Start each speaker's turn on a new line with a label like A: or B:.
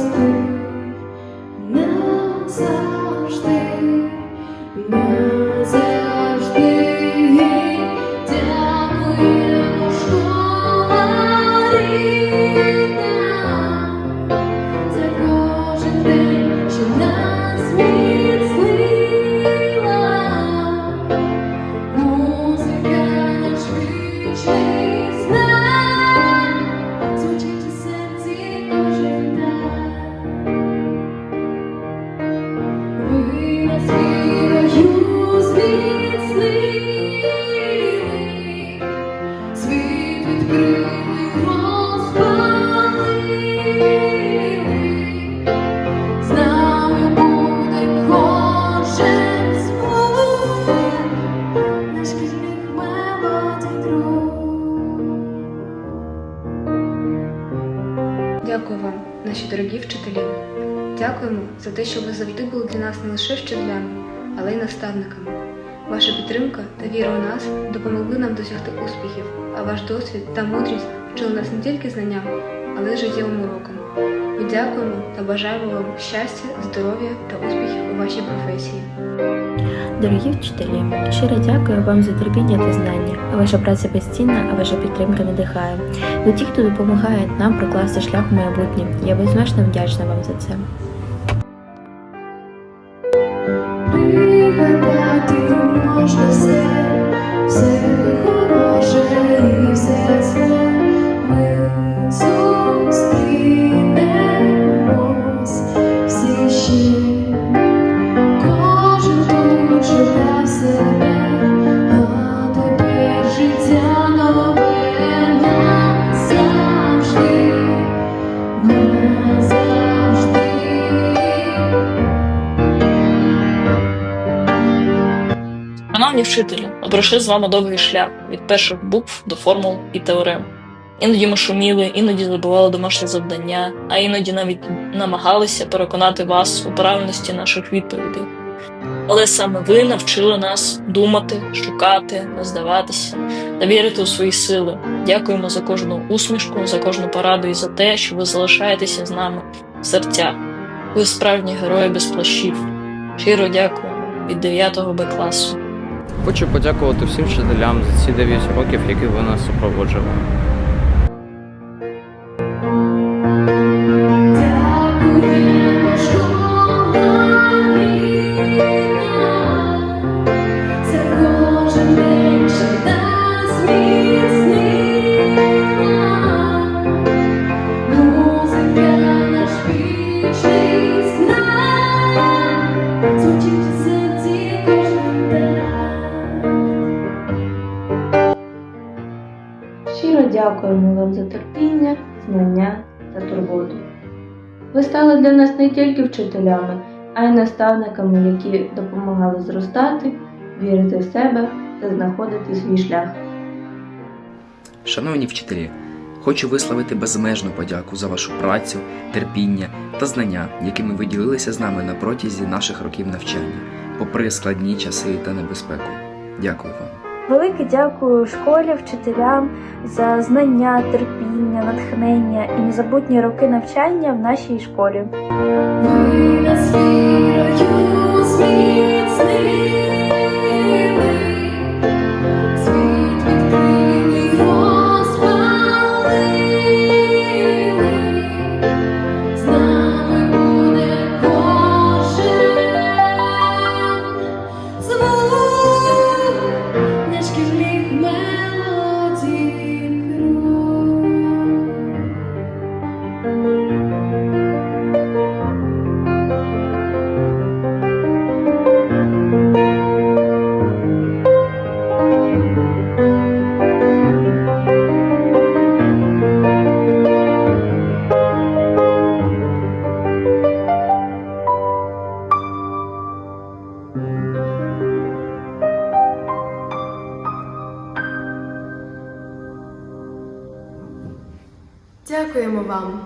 A: Thank you. Дорогі вчителі. Дякуємо за те, що ви завжди були для нас не лише вчителями, але й наставниками. Ваша підтримка та віра у нас допомогли нам досягти успіхів, а ваш досвід та мудрість вчили нас не тільки знанням, але й життєвим урокам. Ми дякуємо та бажаємо вам щастя, здоров'я та успіхів у вашій професії.
B: Дорогі вчителі, щиро дякую вам за терпіння та знання. Ваша праця безцінна, а ваша підтримка надихає. Ви ті, хто допомагає нам прокласти шлях в майбутнє. Я безмежно вдячна вам за це.
C: Все, все хороше і все зле.
D: Шановні вчителі, ми пройшли з вами довгий шлях від перших букв до формул і теорем. Іноді ми шуміли, іноді забували домашні завдання, а іноді навіть намагалися переконати вас у правильності наших відповідей. Але саме ви навчили нас думати, шукати, не здаватися та вірити у свої сили. Дякуємо за кожну усмішку, за кожну пораду і за те, що ви залишаєтеся з нами в серцях. Ви справжні герої без плащів. Щиро дякуємо від 9 Б класу.
E: Хочу подякувати всім вчителям за ці 9 років, які ви нас супроводжували.
B: Щиро дякуємо вам за терпіння, знання та турботу. Ви стали для нас не тільки вчителями, а й наставниками, які допомагали зростати, вірити в себе та знаходити свій шлях.
F: Шановні вчителі, хочу висловити безмежну подяку за вашу працю, терпіння та знання, якими ви ділилися з нами на протязі наших років навчання, попри складні часи та небезпеку. Дякую вам.
G: Велике дякую школі, вчителям за знання, терпіння, натхнення і незабутні роки навчання в нашій школі.
C: Ви нас вірою зміцнили,
H: Дякуємо вам